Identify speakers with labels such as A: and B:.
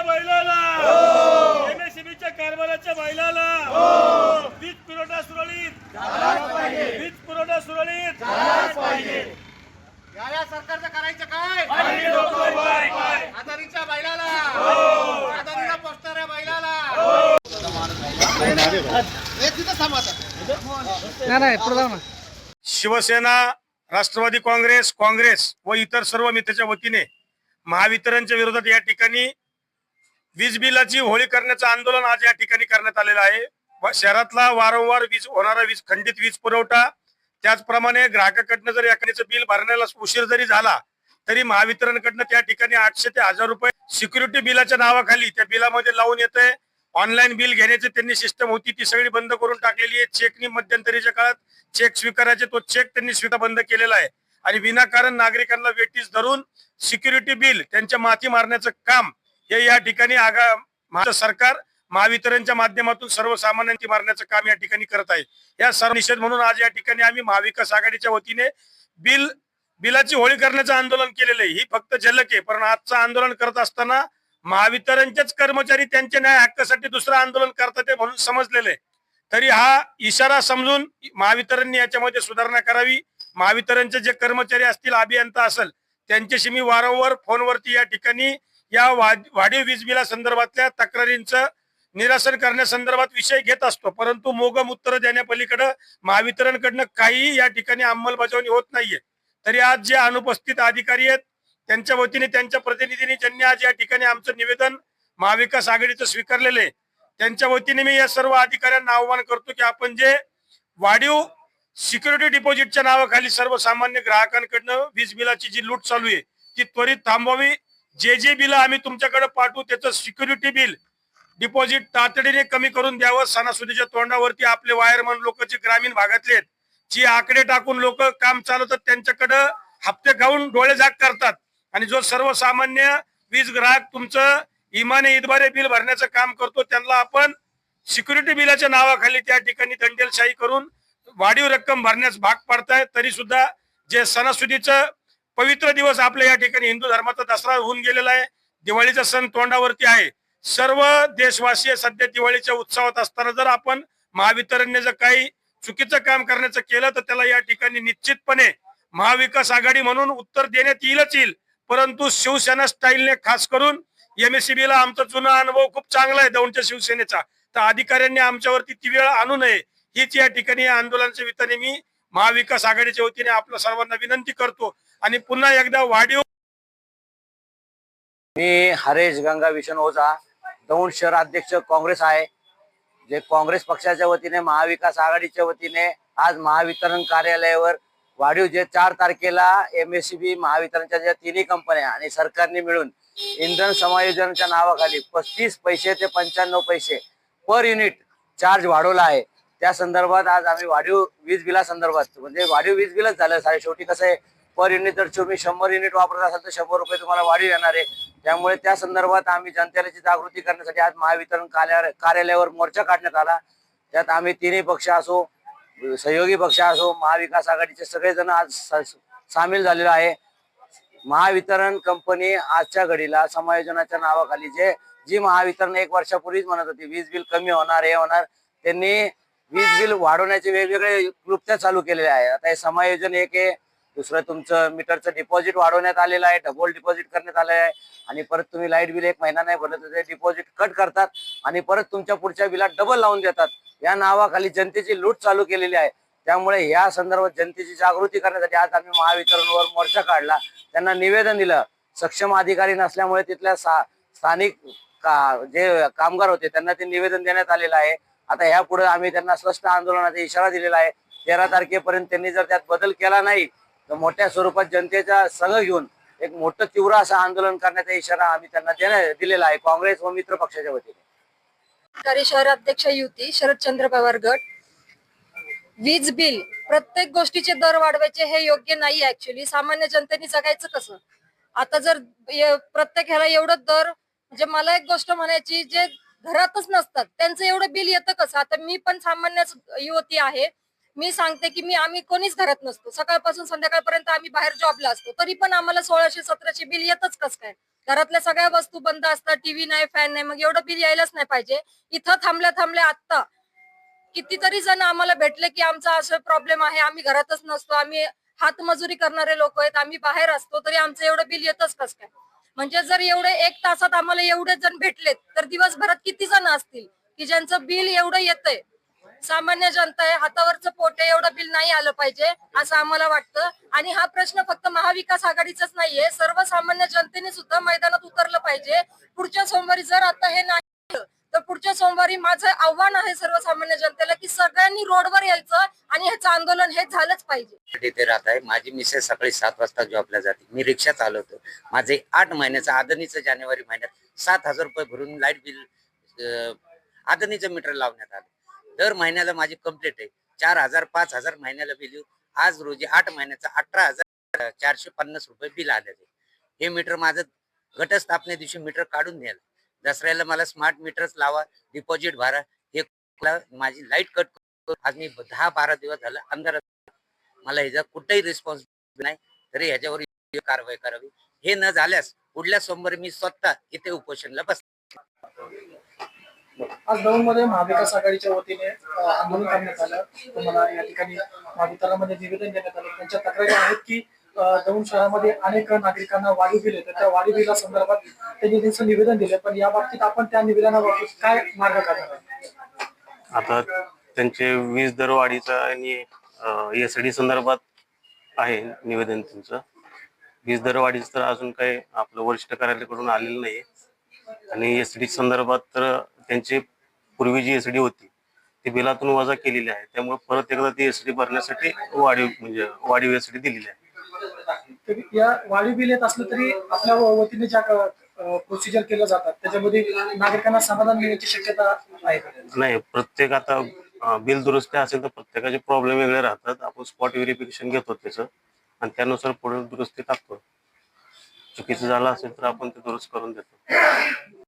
A: कारभाराच्या एमएसएमईच्या कारभाराच्या वीज पुरवठा सुरळीत. वीज पुरवठा सुरळीत. या सरकारचं करायचं काय? बैलाला. पोचणाऱ्या बैलाला.
B: शिवसेना राष्ट्रवादी काँग्रेस काँग्रेस व इतर सर्व मित्राच्या वतीने महावितरणच्या विरोधात या ठिकाणी वीज बिलाची होळी करण्याचं आंदोलन आज या ठिकाणी करण्यात आलेलं आहे. शहरातला वारंवार वीज होणारा वीज खंडित वीज पुरवठा त्याचप्रमाणे ग्राहकाकडनं जर एखाद्याचं बिल भरण्याला उशीर जरी झाला तरी महावितरणकडनं त्या ठिकाणी आठशे ते हजार रुपये सिक्युरिटी बिलाच्या नावाखाली त्या बिलामध्ये लावून येते ऑनलाईन बिल घेण्याची त्यांनी सिस्टम होती ती सगळी बंद करून टाकलेली आहे. चेकनी मध्यंतरीच्या काळात चेक स्वीकारायचे तो चेक त्यांनी स्वीकार बंद केलेला आहे. आणि विनाकारण नागरिकांना वेटीस धरून सिक्युरिटी बिल त्यांच्या माथी मारण्याचं काम हे या ठिकाणी आगा महाराष्ट्र सरकार महावितरणच्या माध्यमातून सर्वसामान्यांची मारण्याचं काम या ठिकाणी करत आहे. या सर्व निषेध म्हणून आज या ठिकाणी आम्ही महाविकास आघाडीच्या वतीने बिल बिलाची होळी करण्याचं आंदोलन केलेलं आहे. ही फक्त झलक आहे. पण आजचं आंदोलन करत असताना महावितरणचेच कर्मचारी त्यांच्या न्याय हक्कासाठी दुसरं आंदोलन करतात म्हणून समजलेलं आहे. तरी हा इशारा समजून महावितरणने याच्यामध्ये सुधारणा करावी. महावितरणचे जे कर्मचारी असतील अभियंता असेल त्यांच्याशी मी वारंवार फोनवरती या ठिकाणी या वाढीव वीज बिला संदर्भातल्या तक्रारींचं निरासन करण्यासंदर्भात विषय घेत असतो. परंतु मोगम उत्तर देण्यापलीकडे महावितरणकडनं काहीही या ठिकाणी अंमलबजावणी होत नाहीये. तरी आज जे अनुपस्थित अधिकारी आहेत त्यांच्या वतीने त्यांच्या प्रतिनिधींनी ज्यांनी आज या ठिकाणी आमचं निवेदन महाविकास आघाडीचं स्वीकारलेलं आहे त्यांच्या वतीने मी या सर्व अधिकाऱ्यांना आव्हान करतो की आपण जे वाढीव सिक्युरिटी डिपॉझिटच्या नावाखाली सर्वसामान्य ग्राहकांकडनं वीज बिलाची जी लूट चालू आहे ती त्वरित थांबवावी. जे जे बिल आम्ही तुमच्याकडे पाठवू त्याचं सिक्युरिटी बिल डिपॉझिट तातडीने कमी करून द्यावं. सणासुदीच्या तोंडावरती आपले वायरमन लोक जे ग्रामीण भागातले आहेत जी आकडे टाकून लोक काम चालवतात त्यांच्याकडं हप्ते खाऊन डोळे झाक करतात. आणि जो सर्वसामान्य वीज ग्राहक तुमचं इमाने इदबारे बिल भरण्याचं काम करतो त्यांना आपण सिक्युरिटी बिलाच्या नावाखाली त्या ठिकाणी दंडेलशाही करून वाढीव रक्कम भरण्यास भाग पाडताय. तरी सुद्धा जे सणासुदीचं पवित्र दिवस आपल्या या ठिकाणी हिंदू धर्माचा दसरा होऊन गेलेला आहे. दिवाळीचा सण तोंडावरती आहे. सर्व देशवासीय सध्या दिवाळीच्या उत्सवात असताना जर आपण महावितरणने जर काही चुकीचं काम करण्याचं केलं तर त्याला या ठिकाणी निश्चितपणे महाविकास आघाडी म्हणून उत्तर देण्यात येईलच येईल. परंतु शिवसेना स्टाईलने खास करून एमएससीबी ला आमचा जुना अनुभव खूप चांगला आहे दौंडच्या शिवसेनेचा. तर अधिकाऱ्यांनी आमच्यावरती ती वेळ आणू नये. हीच या ठिकाणी आंदोलनाच्या वित्ताने मी महाविकास आघाडीच्या वतीने आपल्या सर्वांना विनंती करतो. आणि पुन्हा एकदा वाढीव
C: मी हरेश गंगा विशन ओझा दौंड शहर अध्यक्ष काँग्रेस आहे. जे काँग्रेस पक्षाच्या वतीने महाविकास आघाडीच्या वतीने आज महावितरण कार्यालयावर वाढीव जे चार तारखेला एम एस सी बी महावितरणच्या ज्या तिन्ही कंपन्या आणि सरकारने मिळून इंधन समायोजनाच्या नावाखाली पस्तीस पैसे ते पंच्याण्णव पैसे पर युनिट चार्ज वाढवला आहे. त्या संदर्भात आज आम्ही वाढीव वीज बिला संदर्भात म्हणजे वाढीव वीज बिलच झालं. सारे शेवटी कसं आहे पर युनिट जर तुम्ही शंभर युनिट वापरत असाल तर शंभर रुपये तुम्हाला वाढीव येणार आहे. त्यामुळे त्या संदर्भात आम्ही जनतेला जागृती करण्यासाठी आज महावितरण कार्यालय कार्यालयावर मोर्चा काढण्यात आला. त्यात आम्ही तिन्ही पक्ष असो सहयोगी पक्ष असो महाविकास आघाडीचे सगळेजण आज सामील झालेलो आहे. महावितरण कंपनी आजच्या घडीला समायोजनाच्या नावाखाली जे जी महावितरण एक वर्षापूर्वीच म्हणत होती वीज बिल कमी होणार हे होणार त्यांनी वीज बिल वाढवण्याचे वेगवेगळे कृत्य चालू केलेले आहे. आता हे समायोजन एक आहे. दुसरं तुमचं मीटरचं डिपॉझिट वाढवण्यात आलेलं आहे डबल डिपॉझिट करण्यात आलेलं आहे आणि परत तुम्ही लाइट बिल एक महिना नाही भरलं तर ते डिपॉझिट कट करतात. आणि परत तुमच्या पुढच्या बिलात डबल लावून देतात. या नावाखाली जनतेची लूट चालू केलेली आहे. त्यामुळे या संदर्भात जनतेची जागृती करण्यासाठी आज आम्ही महावितरणवर मोर्चा काढला. त्यांना निवेदन दिलं. सक्षम अधिकारी नसल्यामुळे तिथल्या सा- स्थानिक का जे कामगार होते त्यांना ते निवेदन देण्यात आलेलं आहे. आता ह्या पुढे आम्ही त्यांना स्पष्ट आंदोलनाचा इशारा दिलेला आहे. तेरा तारखेपर्यंत त्यांनी जर त्यात बदल केला नाही मोठ्या स्वरूपात जनतेचा संघ घेऊन एक मोठं तीव्र असं आंदोलन करण्याचा इशारा आम्ही त्यांना देण्या- दिलेला आहे. काँग्रेस व मित्र पक्षाच्या वतीने.
D: कार्य शहराध्यक्ष युती शरदचंद्र पवार गट. वीज बिल प्रत्येक गोष्टीचे दर वाढवायचे हे योग्य नाही ऍक्च्युली सामान्य जनतेने जगायचं कसं? आता जर प्रत्येक ह्याला एवढं दर म्हणजे मला एक गोष्ट म्हणायची जे घरातच नसतात त्यांचं एवढं बिल येतं कसं? आता मी पण सामान्य युवती आहे. मी सांगते की मी आम्ही कोणीच घरात नसतो. सकाळपासून संध्याकाळपर्यंत आम्ही बाहेर जॉबला असतो. तरी पण आम्हाला सोळाशे सतराशे बिल येतच कस काय? घरातल्या सगळ्या वस्तू बंद असतात टीव्ही नाही फॅन नाही. मग एवढं बिल यायलाच नाही पाहिजे. इथं थांबल्या थांबल्या आत्ता कितीतरी जण आम्हाला भेटले की आमचा असं प्रॉब्लेम आहे. आम्ही घरातच नसतो. आम्ही हातमजुरी करणारे लोक आहेत. आम्ही बाहेर असतो. तरी आमचं एवढं बिल येतच कस काय? म्हणजे जर एवढे एक तासात आम्हाला एवढे जण भेटलेत तर दिवसभरात किती जण असतील की ज्यांचं बिल एवढं येतंय? सामान्य जनता आहे हातावरचं पोट आहे एवढं बिल नाही आलं पाहिजे असं आम्हाला वाटतं. आणि हा प्रश्न फक्त महाविकास आघाडीचाच नाहीये सर्वसामान्य जनतेने सुद्धा मैदानात उतरलं पाहिजे. पुढच्या सोमवारी जर आता हे नाही तर पुढच्या सोमवारी माझं आव्हान आहे सर्वसामान्य जनतेला की सगळ्यांनी रोडवर यायचं आणि ह्याचं आंदोलन हे झालंच पाहिजे.
E: तिथे राहत आहे. माझी मिसेस सकाळी सात वाजता जॉबला जाते. मी रिक्षा चालवतो. माझे आठ महिन्याचं आदरणीचं जानेवारी महिन्यात सात हजार रुपये भरून लाइट बिल आदरणीचं मीटर लावण्यात आलं. दर महिन्याला माझी कंप्लीट आहे. चार हजार पाच हजार महिन्याला बिल येऊ. आज रोजी आठ महिन्याचा अठरा हजार चारशे पन्नास रुपये बिल आलेलं. आहे हे मीटर माझं घटस्थापने दिवशी मीटर काढून द्याल दसऱ्याला मला स्मार्ट मीटरच लावा डिपॉझिट भरा. हे माझी लाइट कट आज मी दहा बारा दिवस झालं अंधारात. मला ह्याचा कुठेही रिस्पॉन्स नाही. तरी ह्याच्यावर कारवाई करावी. हे न झाल्यास पुढल्या सोमवारी मी स्वतः इथे उपोषणला बस
F: आज दौंडमध्ये महाविकास आघाडीच्या वतीने आंदोलन करण्यात आलं. तुम्हाला या ठिकाणी महावितरणामध्ये निवेदन देण्यात आलं. त्यांच्या तक्रारी आहेत की दौंड शहरामध्ये अनेक नागरिकांना वाढीव बिल येतं. त्या वाढीव बिला संदर्भात त्यांनी त्यांचं निवेदन दिलं. पण या बाबतीत आपण त्या निवेदनाबाबतीत काय मार्ग काढणार
G: आता त्यांचे वीज दरवाढीचा आणि एस डी संदर्भात आहे निवेदन त्यांचं. वीज दरवाढीच तर अजून काही आपलं वरिष्ठ कार्यालयाकडून आलेलं नाही आणि एस डी संदर्भात तर त्यांची पूर्वी जी एस डी होती ती बिलातून वजा केलेली आहे. त्यामुळे परत एकदा ती एस डी भरण्यासाठी वाढीव म्हणजे वाढीव एस डी दिलेली आहे.
F: तर या वाढीव बिल येत असलं तरी आपल्या वतीने ज्या प्रोसिजर केल्या जातात त्याच्यामध्ये नागरिकांना समाधान मिळण्याची शक्यता आहे का?
G: नाही प्रत्येक आता अं, बिल दुरुस्ती असेल तर प्रत्येकाचे प्रॉब्लेम वेगळे राहतात. आपण स्पॉट व्हेरिफिकेशन घेतो त्याचं आणि त्यानुसार पुढे दुरुस्ती टाकतो. चुकीचं झालं असेल तर आपण ते दुरुस्त करून देतो.